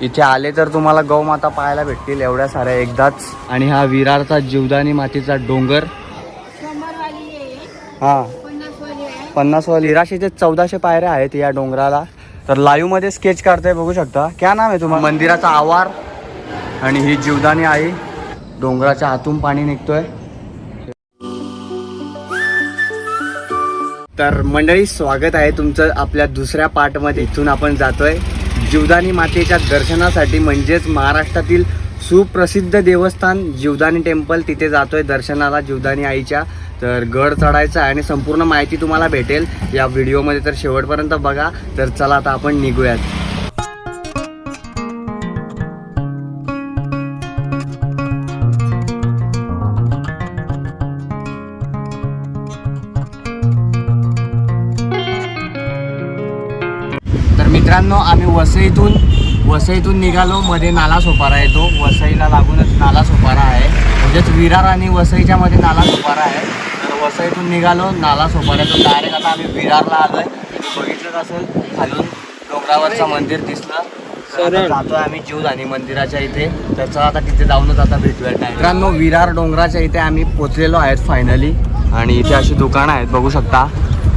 इथे आले तर तुम्हाला गौमाता पाहायला भेटतील एवढ्या साऱ्या एकदाच. आणि हा विरारचा जीवदानी मातीचा डोंगर. हा. पन्नास व चौदाशे पायऱ्या आहेत या डोंगराला. तर लाईव्हमध्ये स्केच काढताय बघू शकता. क्या नाव आहे तुम्हाला मंदिराचा आवार आणि ही जीवदानी आई डोंगराच्या आतून पाणी निघतोय. तर मंडळी स्वागत आहे तुमचं आपल्या दुसऱ्या पार्टमध्ये इथून आपण जातोय. जीवदानी मातेच्या दर्शनासाठी म्हणजेच महाराष्ट्रातील सुप्रसिद्ध देवस्थान जीवदानी टेम्पल. तिथे जातोय दर्शनाला जीवदानी आईच्या. तर गड चढायचा आहे आणि संपूर्ण माहिती तुम्हाला भेटेल. या व्हिडिओमध्ये तर शेवटपर्यंत बघा. तर चला आता आपण निघूयात. वसईतून वसईतून निघालो मध्ये नाला सोपारा येतो. वसईला लागूनच नाला सोपारा आहे. म्हणजेच विरार आणि वसईच्या मध्ये नाला सोपारा आहे. तर वसईतून निघालो नाला सोपाऱ्यातून डायरेक्ट आता आम्ही विरारला आलोय. बघितलंच असेल खालून डोंगरावरचं मंदिर दिसलं. जातोय आम्ही जीवदानी मंदिराच्या इथे. तर चला आता तिथे जाऊनच आता भेटूया. मित्रांनो विरार डोंगराच्या इथे आम्ही पोचलेलो आहेत फायनली आणि इथे अशी दुकानं आहेत बघू शकता.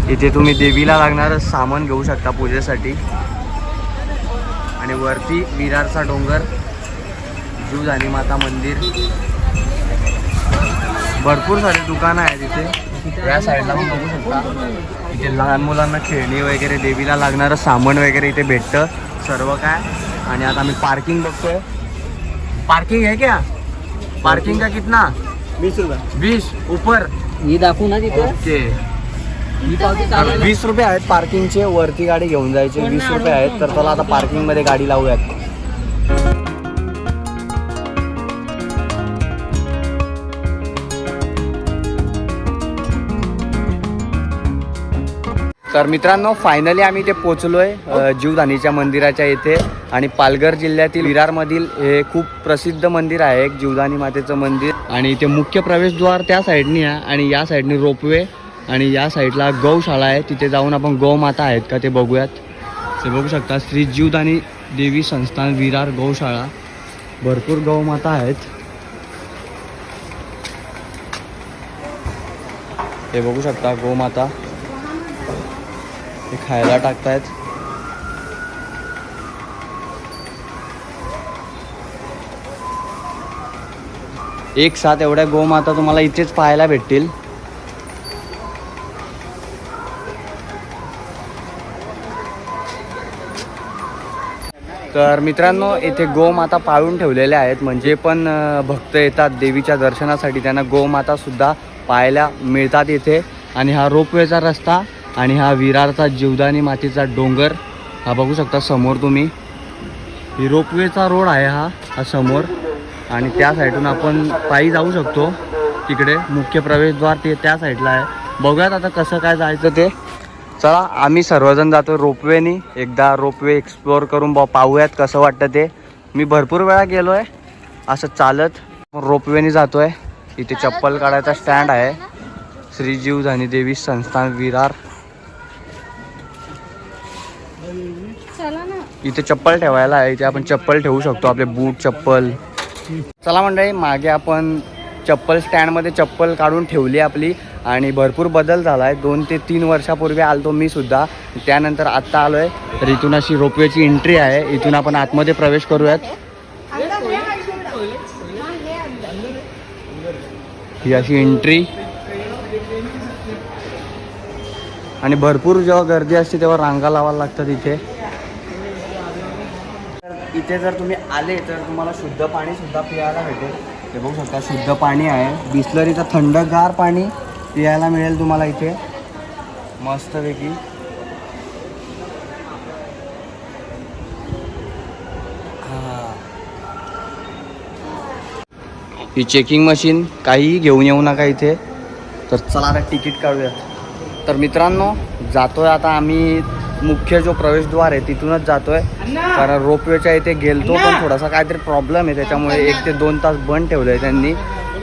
इथे तुम्ही देवीला लागणारं सामान घेऊ शकता पूजेसाठी. आणि वरती विरारचा डोंगर जीवदानी माता मंदिर. भरपूर सारे दुकानं आहेत इथे. या साईडला पण बघू शकता. इथे लहान मुलांना खेळणी वगैरे देवीला लागणारं सामान वगैरे इथे भेटतं. सर्व काय. आणि आता आम्ही पार्किंग बघतोय. पार्किंग है क्या? पार्किंग का कितना? वीस ऊपर ही दाखवू ना तिथे. ओके ही पावती तर चालेल वीस रुपये आहेत पार्किंगचे वरती गाडी घेऊन जायचे. वीस रुपये आहेत तर चला आता पार्किंगमध्ये गाडी लावूयात. तर मित्रांनो फायनली आम्ही इथे पोचलोय अ, जीवदानीच्या मंदिराच्या इथे. आणि पालघर जिल्ह्यातील विरारमधील हे खूप प्रसिद्ध मंदिर आहे एक जीवदानी मातेचं मंदिर. आणि इथे मुख्य प्रवेशद्वार त्या साईडनी आहे आणि या साईडनी रोपवे. आणि या साईडला गौशाळा आहे. तिथे जाऊन आपण गौमाता आहेत का ते बघूयात. ते बघू शकता श्री जीवदानी देवी संस्थान विरार गौशाळा. भरपूर गौमाता आहेत. हे बघू शकता गोमाता. हे खायला टाकतायत. एक साथ एवढ्या गोमाता तुम्हाला इथेच पाहायला भेटतील. तर मित्रांनो इथे गोमाता पाळून ठेवलेल्या आहेत. म्हणजे पण भक्त येतात देवीच्या दर्शनासाठी. त्यांना गोमातासुद्धा पाहायला मिळतात इथे. आणि हा रोपवेचा रस्ता आणि हा विरारचा जीवदानी मातीचा डोंगर हा बघू शकता समोर तुम्ही. ही रोपवेचा रोड आहे हा हा समोर. आणि त्या साईडून आपण पायी जाऊ शकतो. तिकडे मुख्य प्रवेशद्वार ते त्या साईडला आहे. बघूयात आता कसं काय जायचं ते. चला आम्ही सर्वजण जातो रोपवेनी. एकदा रोपवे एक्सप्लोअर करून बा पाहूयात कसं वाटतं ते. मी भरपूर वेळा गेलो आहे असं चालत रोपवेनी जातो आहे इथे चप्पल काढायचा स्टँड आहे. श्री जीवधानी देवी संस्थान विरार. इथे चप्पल ठेवायला आहे. इथे आपण चप्पल ठेवू शकतो. आपले बूट चप्पल. चला मंडळी मागे आपण चप्पल स्टँडमध्ये चप्पल काढून ठेवली आपली आणि भरपूर बदल झाला आहे. दोन ते तीन वर्षापूर्वी आलतो मी सुद्धा. त्यानंतर आत्ता आलो आहे तर इथून अशी रोपवेची एंट्री आहे. इथून आपण आतमध्ये प्रवेश करूयात. ही अशी एंट्री आणि भरपूर जेव्हा गर्दी असते तेव्हा रांगा लावायला लागतात इथे. इथे जर तुम्ही आले तर तुम्हाला शुद्ध पाणी सुद्धा पियायला भेटेल. ते बघू शकता शुद्ध पाणी आहे. बिस्लरीचं थंडगार पाणी पियायला मिळेल तुम्हाला इथे. मस्तपैकी. ही. चेकिंग मशीन काहीही घेऊन येऊ नका इथे. तर चला आता तिकीट काढूया तर मित्रांनो जातोय आता आम्ही मुख्य जो प्रवेशद्वार आहे तिथूनच जातोय. कारण रोपवेच्या इथे गेलतो पण थोडासा काहीतरी प्रॉब्लेम आहे त्याच्यामुळे एक ते दोन तास बंद ठेवलं आहे त्यांनी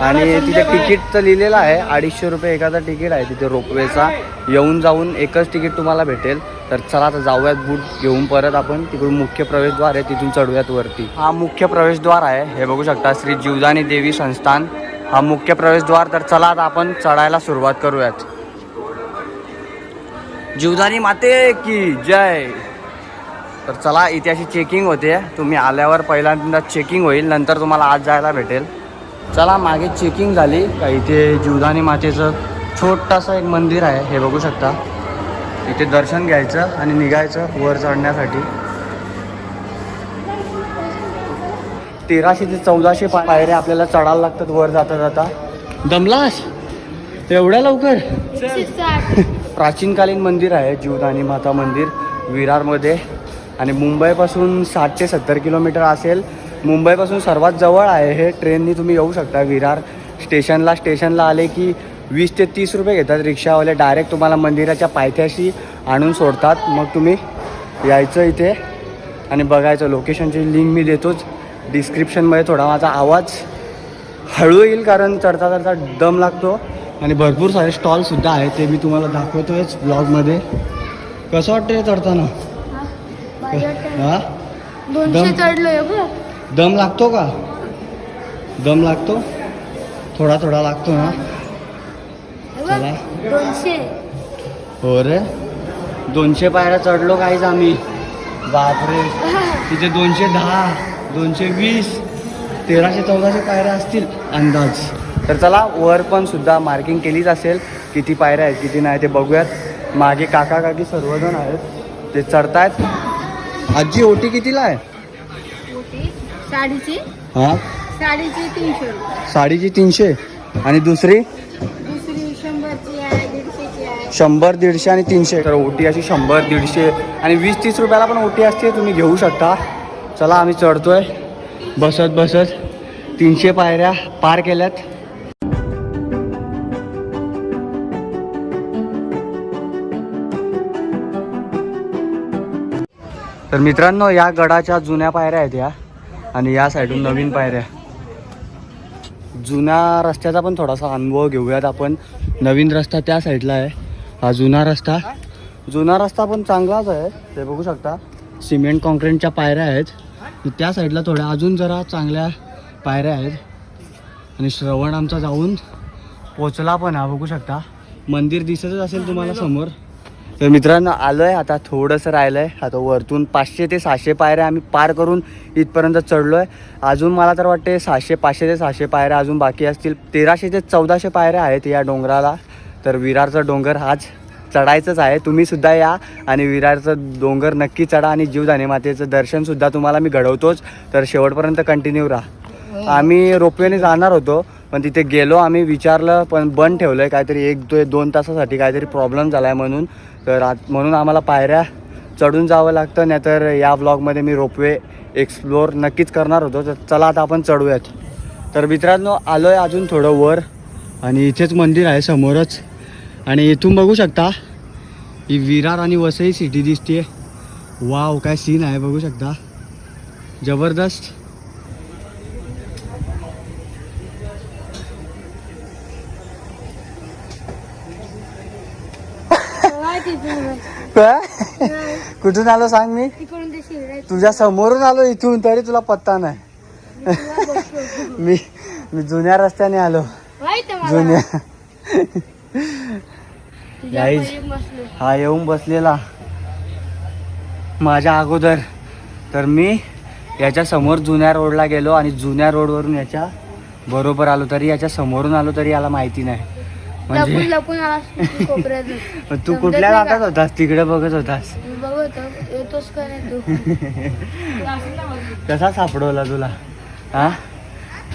आणि तिथे तिकीटचं लिहिलेलं आहे अडीचशे रुपये एखादा तिकीट आहे तिथे रोपवेचा. येऊन जाऊन एकच तिकीट तुम्हाला भेटेल. तर चला आता जाऊयात बूट घेऊन परत आपण. तिकडून मुख्य प्रवेशद्वार आहे तिथून चढूयात वरती. हा मुख्य प्रवेशद्वार आहे हे बघू शकता श्री जीवदानी देवी संस्थान. हा मुख्य प्रवेशद्वार तर चला आता आपण चढायला सुरुवात करूयात. जीवदानी माते की जय. तर चला इथे अशी चेकिंग होते. तुम्ही आल्यावर पहिल्यांदा चेकिंग होईल नंतर तुम्हाला आज जायला भेटेल. चला मागे चेकिंग झाली. का इथे जीवदानी मातेचं छोटंसं एक मंदिर आहे हे बघू शकता. इथे दर्शन घ्यायचं आणि निघायचं वर चढण्यासाठी. तेराशे ते चौदाशे पायऱ्या आपल्याला चढायला लागतात वर जाता जाता. दमलास? एवढ्या लवकर? प्राचीनकालीन मंदिर आहे जीवदानी माता मंदिर विरारमध्ये. आणि मुंबईपासून साठ ते सत्तर किलोमीटर असेल. मुंबईपासून सर्वात जवळ आहे हे ट्रेननी तुम्ही येऊ शकता. विरार स्टेशनला स्टेशनला आले की वीस ते तीस रुपये घेतात रिक्षावाले. डायरेक्ट तुम्हाला मंदिराच्या पायथ्याशी आणून सोडतात. मग तुम्ही यायचं इथे. आणि बघायचं लोकेशनची लिंक मी देतोच. डिस्क्रिप्शनमध्ये थोडा माझा आवाज हळू येईल कारण चढता चढता दम लागतो. आणि भरपूर सारे स्टॉलसुद्धा आहेत ते मी तुम्हाला दाखवतोयच ब्लॉगमध्ये कसं वाटतं हे चढताना? हा? दम. चढलोय बघ. दम लागतो का? दम लागतो? थोडा थोडा लागतो ना हे चला. हो रे. दोनशे पायऱ्या चढलो काहीच आम्ही. बापरे. तिथे दोनशे दहा दोनशे वीस तेराशे चौदाशे पायऱ्या असतील अंदाज. तर चला वर पण सुद्धा मार्किंग केलीच असेल. किती पायऱ्या आहेत किती नाही ते बघूयात. मागे काका काकी सर्वजण आहेत. ते चढतायत. आजी ओटी कितीला आहे? साडीची. हां? साडीची तीनशे साडीची तीनशे. आणि दुसरी? शंभर दीडशे आणि तीनशे. तर ओटी अशी शंभर दीडशे आणि वीस तीस रुपयाला पण ओटी असते तुम्ही घेऊ शकता. चला आम्ही चढतोय. बसत बसत. तीनशे पायऱ्या पार केल्यात. तर मित्रांनो या गडाच्या जुन्या पायऱ्या आहेत या. आणि या साईडून नवीन पायऱ्या. जुन्या रस्त्याचा पण थोडासा अनुभव घेऊयात आपण. नवीन रस्ता त्या साईडला आहे. हा जुना रस्ता. जुना रस्ता पण चांगलाच आहे. ते बघू शकता. सिमेंट कॉन्क्रीटच्या पायऱ्या आहेत. त्या साईडला थोड्या अजून जरा चांगल्या पायऱ्या आहेत. आणि श्रवण आमचा जाऊन पोचला पण हा बघू शकता. मंदिर दिसतच असेल तुम्हाला समोर. तर मित्रांनो आलो आहे आता थोडंसं राहिलं आहे आता वरतून पाचशे ते सहाशे पायऱ्या आम्ही पार करून इथपर्यंत चढलो आहे अजून मला तर वाटते सहाशे पाचशे ते सहाशे पायऱ्या अजून बाकी असतील. तेराशे ते चौदाशे पायऱ्या आहेत या डोंगराला. तर विरारचा डोंगर हाच चढायचंच आहे. तुम्हीसुद्धा या आणि विरारचं डोंगर नक्की चढा आणि जीवदानी मातेचं दर्शनसुद्धा तुम्हाला मी घडवतोच. तर शेवटपर्यंत कंटिन्यू राहा. आम्ही रोपवेने जाणार होतो. पण तिथे गेलो आम्ही विचारलं पण बंद ठेवलं आहे काहीतरी एक दो दोन तासासाठी काहीतरी प्रॉब्लेम झाला आहे म्हणून. तर आत म्हणून आम्हाला पायऱ्या चढून जावं लागतं नाहीतर या ब्लॉगमध्ये मी रोपवे एक्सप्लोअर नक्कीच करणार होतो. तर चला आता आपण चढूयात. तर मित्रांनो आलो आहे अजून थोडं वर आणि इथेच मंदिर आहे समोरच. आणि इथून बघू शकता ही विरार आणि वसई सिटी दिसते वाव काय सीन आहे बघू शकता. जबरदस्त. कुठून आलो सांग मी? तुझ्या समोरून आलो इथून तरी तुला पत्ता नाही. मी मी जुन्या रस्त्याने आलो. जुन्या बसलो. हा येऊन बसलेला. माझ्या अगोदर. तर मी याच्या समोर जुन्या रोडला गेलो आणि जुन्या रोडवरून याच्या बरोबर आलो. तरी याच्या समोरून आलो तरी याला माहिती नाही. लपून म्हणजे लपून आला कोपऱ्यात मग तू कुठल्या नादात होतास? तिकडे बघत होतास. मी बघत होतो, येतोस का नाही तू? कसा सापडवला तुला? हा?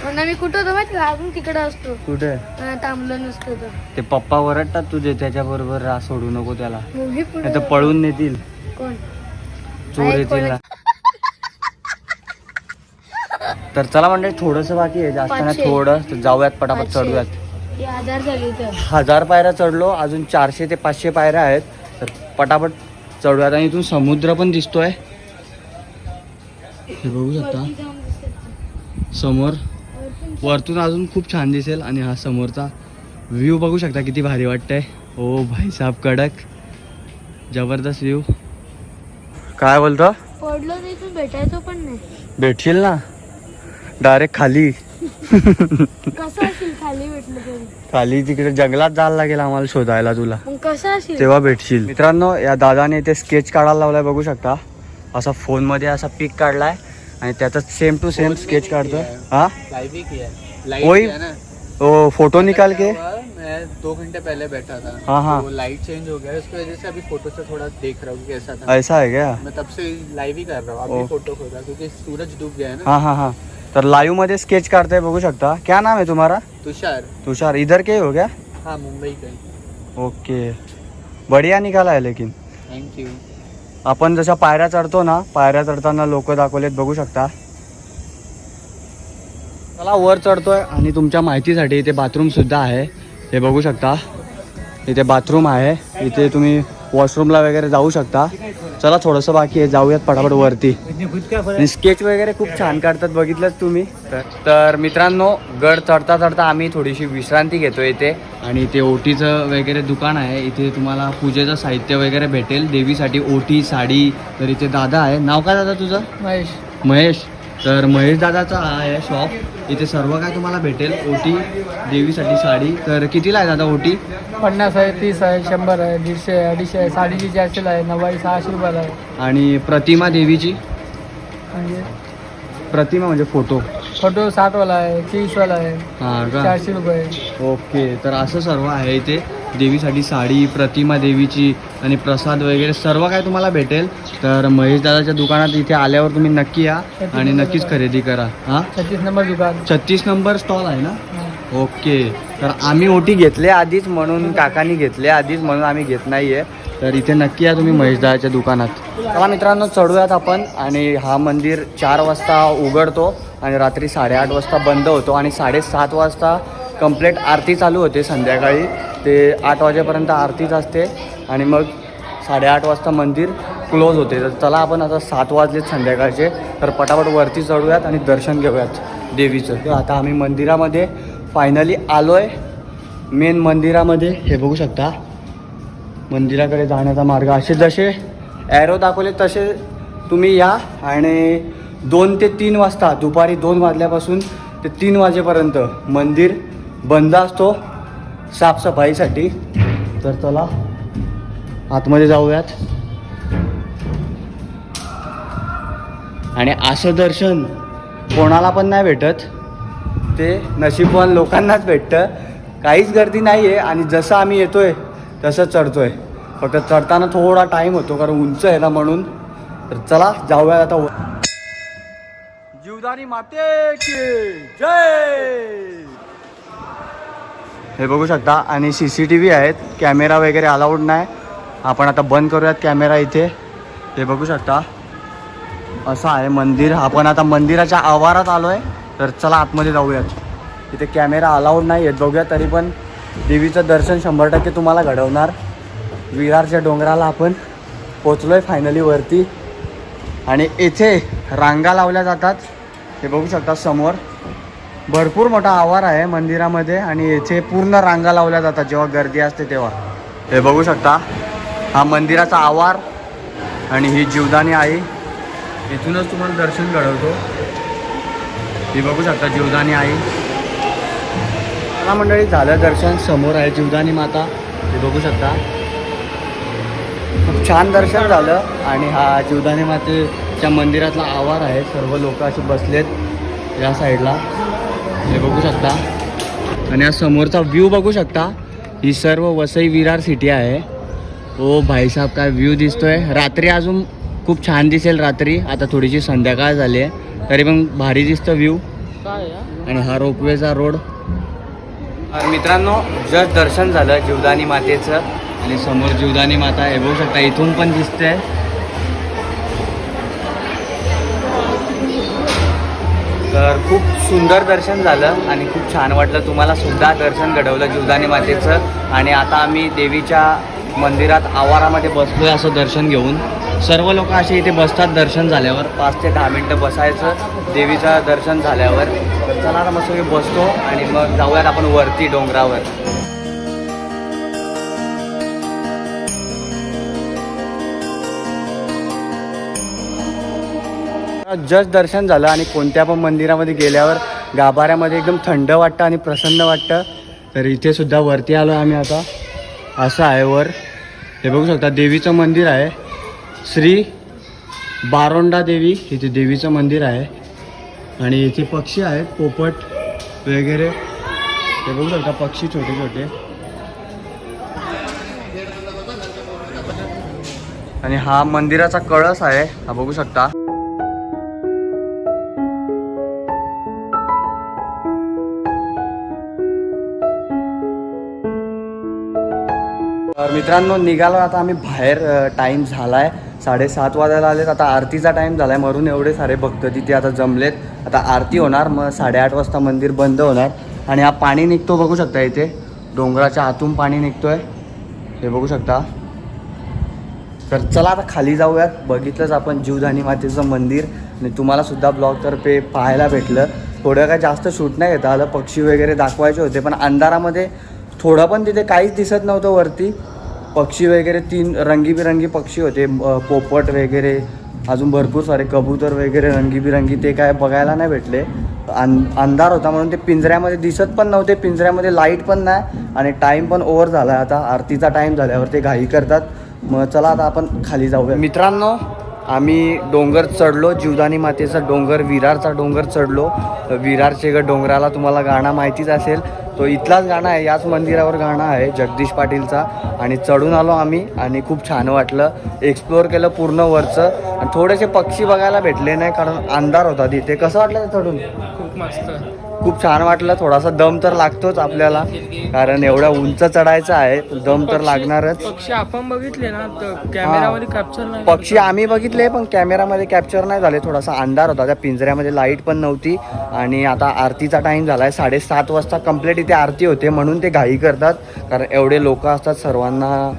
मी कुठं होतो माहिती का? अजून तिकडे असतो. कुठे? अं, थांबलो नसतो ते. पप्पा ओरडतात तुझे त्याच्या बरोबर राह सोडू नको त्याला. पुढे तर पळून नेतील. कोण? चोर येतील ना. तर चला म्हणजे थोडस बाकी आहे. जास्त नाही पाचशे. थोडं. तर जाऊयात पटापट पाचशे. चढूयात. हजार पायऱ्या चढलो अजून चारशे ते पाचशे पायऱ्या आहेत. तर पटापट चढूयात. आणि इथून समुद्र पण दिसतोय. हे बघू शकता. समोर. वरतून अजून खूप छान दिसेल. आणि हा समोरचा व्ह्यू बघू शकता किती भारी वाटतंय. ओ भाई साहेब कडक. जबरदस्त व्ह्यू काय बोलतो? पडलो भेटायचो पण नाही. भेटशील ना? डायरेक्ट खाली. खाली भेटलं तरी खाली तिकडे जंगलात जायला लागेल आम्हाला शोधायला तुला. मग कसं असेल तेव्हा भेटशील. मित्रांनो या दादाने इथे स्केच काढायला लावलाय बघू शकता. असा फ़ोन मध्ये असा पिक काढलाय आणि त्याचा सेम टू सेम स्केच काढतोय. हा? लाइव ही किया है वही? लाइट ना? ओ फ़ोटो निकाल के? हुआ, मैं दो घंटे पहले बैठा था। हाँ, हाँ। वो लाइट चेंज हो गया है, उसकी वजह से अभी फ़ोटो से थोड़ा देख रहा हूँ कि कैसा था। ऐसा है क्या? मैं तब से लाइव ही कर रहा हूँ ओ। अभी फ़ोटो खो रहा क्योंकि सूरज डूब गया है ना। हाँ हाँ हाँ। तर लाईव्हमध्ये स्केच काढताय बघू शकता. क्या नाम है तुम्हारा? तुषार. तुषार. इधर के ही गया हाँ मुंबई का. ओके. बढ़िया निकाला है लेकिन. थैंक यू आपण जशा पायऱ्या चढतो ना पायऱ्या चढताना लोक दाखवलेत बघू शकता. चला वर चढतोय आणि तुमच्या माहितीसाठी इथे बाथरूम सुद्धा आहे. हे बघू शकता. इथे बाथरूम आहे. इथे तुम्ही वॉशरूमला वगैरे जाऊ शकता. चला थोडंसं बाकी आहे. जाऊयात पटापट वरती. आणि स्केच वगैरे खूप छान काढतात. बघितलंच तुम्ही? तर- तर मित्रांनो गड चढता चढता आम्ही थोडीशी विश्रांती घेतो इथे. आणि इथे ओटीचं वगैरे दुकान आहे. इथे तुम्हाला पूजेचं साहित्य वगैरे भेटेल. देवीसाठी ओटी साडी तर इथे दादा आहे. नाव काय दादा तुझं? महेश. महेश. तर महेश दादाचा हा आहे शॉप इथे सर्व काय तुम्हाला भेटेल. ओटी देवीसाठी साडी. तर कितीला आहे दादा ओटी? पन्नास आहे तीस आहे शंभर आहे दीडशे आहे अडीचशे आहे साडीची चारशेला आहे नव्वाडी सहाशे रुपयाला आहे. आणि प्रतिमा देवीची? म्हणजे? प्रतिमा म्हणजे फोटो फोटो साठवाला आहे तीसवाला आहे हां का? चारशे रुपये. ओके तर असं सर्व आहे इथे. देवीसाठी साडी प्रतिमा देवीची आणि प्रसाद वगैरे सर्व काय तुम्हाला भेटेल. तर महेश दादाच्या दुकानात इथे आल्यावर तुम्ही नक्की या आणि नक्कीच खरेदी करा. हां? छत्तीस नंबर दुकान. छत्तीस नंबर स्टॉल आहे ना? ओके. तर आम्ही ओटी घेतले आधीच म्हणून काकांनी घेतले आधीच म्हणून आम्ही घेत नाहीये. तर इथे नक्की या तुम्ही महेशदाच्या दुकानात. चला मित्रांनो चढूयात आपण आणि हा मंदिर चार वाजता उघडतो आणि रात्री साडेआठ वाजता बंद होतो आणि साडेसात वाजता कंप्लेट आरती चालू होते संध्याकाळी. ते आठ वाजेपर्यंत आरतीच असते आणि मग साडेआठ वाजता मंदिर क्लोज होते. तर चला आपण आता सात वाजलेत संध्याकाळचे. तर पटापट वरती चढूयात आणि दर्शन घेऊयात देवीचं. तर आता आम्ही मंदिरामध्ये फायनली आलो आहे मेन मंदिरामध्ये हे बघू शकता. मंदिराकडे जाण्याचा मार्ग असे जसे ॲरो दाखवले तसे तुम्ही या. आणि दोन ते तीन वाजता दुपारी दोन वाजल्यापासून ते तीन वाजेपर्यंत मंदिर बंद असतो साफसफाईसाठी. तर चला आतमध्ये जाऊयात. आणि असं दर्शन कोणाला पण नाही भेटत. ते नशीबवान लोकांनाच भेटतं. काहीच गर्दी नाही आहे आणि जसं आम्ही येतोय तसं चढतोय. फक्त चढताना थोडा टाईम होतो कारण उंच आहे ना म्हणून. तर चला जाऊया आता जीवदानी माते जय! हे बघू शकता. आणि सी सी टी व्ही आहेत. कॅमेरा वगैरे अलाउड नाही. आपण आता बंद करूयात कॅमेरा इथे. हे बघू शकता. असं आहे मंदिर. आपण आता मंदिराच्या आवारात आलो आहे तर चला आतमध्ये जाऊयात. इथे कॅमेरा अलाउड नाही आहेत. बघूया तरी पण देवीचं दर्शन शंभर टक्के तुम्हाला घडवणार. विरारच्या डोंगराला आपण पोचलो आहे फायनली वरती. आणि येथे रांगा लावल्या जातात. हे बघू शकता समोर. भरपूर मोठा आवार आहे मंदिरामध्ये आणि येथे पूर्ण रांगा लावल्या जातात जेव्हा गर्दी असते तेव्हा. हे बघू शकता हा मंदिराचा आवार आणि ही जीवदानी आई. इथूनच तुम्हाला दर्शन घडवतो. ही बघू शकता जीवदानी आई. मला मंडळी झालं दर्शन. समोर आहे जीवदानी माता. हे बघू शकता. खूप छान दर्शन झालं आणि हा जीवदानी मातेच्या मंदिरातला आवार आहे. सर्व लोक असे बसलेत या साईडला. हे बघू शकता. आणि हा समोरचा व्ह्यू बघू शकता. ही सर्व वसई विरार सिटी आहे. ओ भाईसाहेब काय व्ह्यू दिसतोय. रात्री अजून खूप छान दिसेल रात्री. आता थोडीशी संध्याकाळ झाली आहे. तरी पण भारी दिसतं व्ह्यू आणि हा रोपवेचा रोड तर मित्रांनो जस्ट दर्शन झालं जीवदानी मातेचं. आणि समोर जीवदानी माता हे बघू शकता इथून पण दिसते तर खूप सुंदर दर्शन झालं आणि खूप छान वाटलं. तुम्हाला सुद्धा दर्शन घडवलं जीवदानी मातेचं. आणि आता आम्ही देवीच्या मंदिरात आवारामध्ये बसलो आहे असं दर्शन घेऊन. सर्व लोक असे इथे बसतात दर्शन झाल्यावर. पाच ते दहा मिनटं बसायचं देवीचं दर्शन झाल्यावर. चला आता मस्त बसतो आणि मग जाऊयात आपण वरती डोंगरावर. जस्ट दर्शन झालं आणि कोणत्या पण मंदिरामध्ये गेल्यावर गाभाऱ्यामध्ये एकदम थंड वाटतं आणि प्रसन्न वाटतं. तर इथे सुद्धा वरती आलो आम्ही आता. असं आहे वर. हे बघू शकता देवीचं मंदिर आहे. श्री बारोंडा देवी इथे देवीचं मंदिर आहे. आणि इथे पक्षी आहेत पोपट वगैरे. हे बघू शकता पक्षी छोटे छोटे. आणि हा मंदिराचा कळस आहे हा बघू शकता. मित्रांनो निघालो आता आम्ही बाहेर टाईम झाला आहे साडेसात वाजायला आलेत. आता आरतीचा टाईम झाला आहे म्हणून एवढे सारे भक्त तिथे आता जमलेत. आता आरती होणार. मग साडेआठ वाजता मंदिर बंद होणार. आणि हा पाणी निघतो बघू शकता इथे. डोंगराच्या आतून पाणी निघतोय. हे बघू शकता. तर चला आता खाली जाऊयात. बघितलंच आपण जीवधानी मातेचं मंदिर. आणि तुम्हाला सुद्धा ब्लॉगतर्फे पाहायला भेटलं. थोडं काय जास्त शूट नाही घेता आलं पक्षी वगैरे दाखवायचे होते. पण अंधारामध्ये थोडं पण तिथे काहीच दिसत नव्हतं वरती. पक्षी वगैरे तीन रंगीबिरंगी पक्षी होते पोपट वगैरे अजून भरपूर सारे कबूतर वगैरे रंगीबिरंगी ते काय बघायला नाही भेटले. अं अंधार होता म्हणून ते पिंजऱ्यामध्ये दिसत पण नव्हते पिंजऱ्यामध्ये लाइट पण नाही आणि टाईम पण ओव्हर झाला. आता आरतीचा टाईम झाल्यावर ते घाई करतात. मग चला आता आपण खाली जाऊया. मित्रांनो आम्ही डोंगर चढलो जीवदानी मातेचा डोंगर विरारचा डोंगर चढलो. विरारचे ग डोंगराला तुम्हाला गाणं माहितीच असेल. तो इथलाच गाणं आहे याच मंदिरावर गाणं आहे जगदीश पाटीलचा. आणि चढून आलो आम्ही आणि खूप छान वाटलं. एक्सप्लोअर केलं पूर्ण वरचं. आणि थोडेसे पक्षी बघायला भेटले नाही कारण अंधार होता तिथे. कसं वाटलं ते चढून? खूप मस्त. खूप छान वाटलं. थोडासा दम तर लागतोच आपल्याला. कारण एवढ्या उंच चढायचं आहे दम तर लागणारच. पक्षी आपण बघितले ना तर कॅमेरामध्ये कॅप्चर नाही पक्षी आम्ही बघितले पण कॅमेरामध्ये कॅप्चर नाही झाले. थोडासा अंधार होता. त्या पिंजऱ्यामध्ये लाइट पण नव्हती. आणि आता आरतीचा टाईम झाला आहे साडेसात वाजता कंप्लीट इथे आरती होते म्हणून ते घाई करतात. कारण एवढे लोक असतात सर्वांना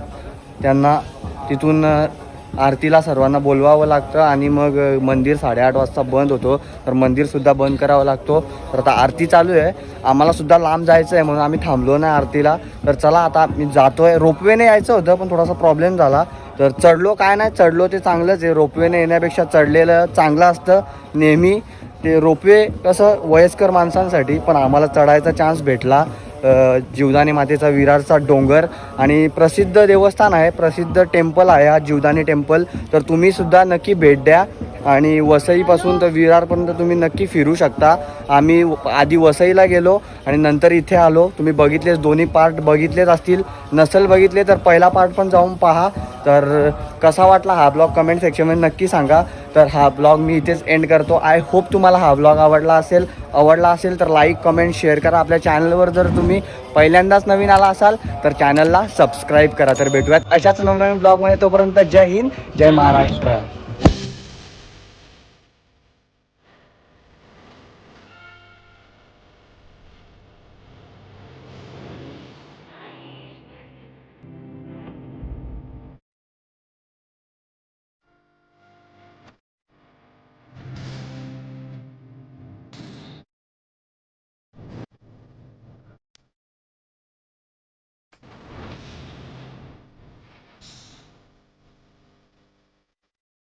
त्यांना तिथून आरतीला सर्वांना बोलवावं लागतं आणि मग मंदिर साडेआठ वाजता बंद होतो. तर मंदिरसुद्धा बंद करावं लागतो. तर आता आरती चालू आहे. आम्हालासुद्धा लांब जायचं आहे म्हणून आम्ही थांबलो नाही आरतीला. तर चला आता मी आहे रोपवेने यायचं होतं पण थोडासा प्रॉब्लेम झाला. तर चढलो काय नाही चढलो ते चांगलंच आहे. रोपवेने येण्यापेक्षा चढलेलं चांगलं असतं नेहमी. ते रोपवे कसं वयस्कर माणसांसाठी पण आम्हाला चढायचा चान्स भेटला. जीवदानी मातेचा विरारचा डोंगर आणि प्रसिद्ध देवस्थान आहे प्रसिद्ध टेम्पल आहे हा जीवदानी टेम्पल. तर तुम्हीसुद्धा नक्की भेट द्या आणि वसईपासून तर विरारपर्यंत तुम्ही नक्की फिरू शकता. आम्ही व- आधी वसईला गेलो आणि नंतर इथे आलो. तुम्ही बघितलेच दोन्ही पार्ट बघितलेच असतील. नसेल बघितले तर पहिला पार्ट पण जाऊन पहा. तर कसा वाटला हा ब्लॉग? कमेंट सेक्शनमध्ये नक्की सांगा. तर हा ब्लॉग मी इथेच एंड करतो. आय होप तुम्हाला हा ब्लॉग आवडला असेल. आवडला असेल तर लाईक कमेंट शेअर करा. आपल्या चॅनलवर जर तुम्ही पहिल्यांदाच नवीन आला असाल तर चॅनलला सबस्क्राईब करा. तर भेटूयात अशाच नवनवीन ब्लॉगमध्ये तोपर्यंत जय हिंद जय महाराष्ट्र.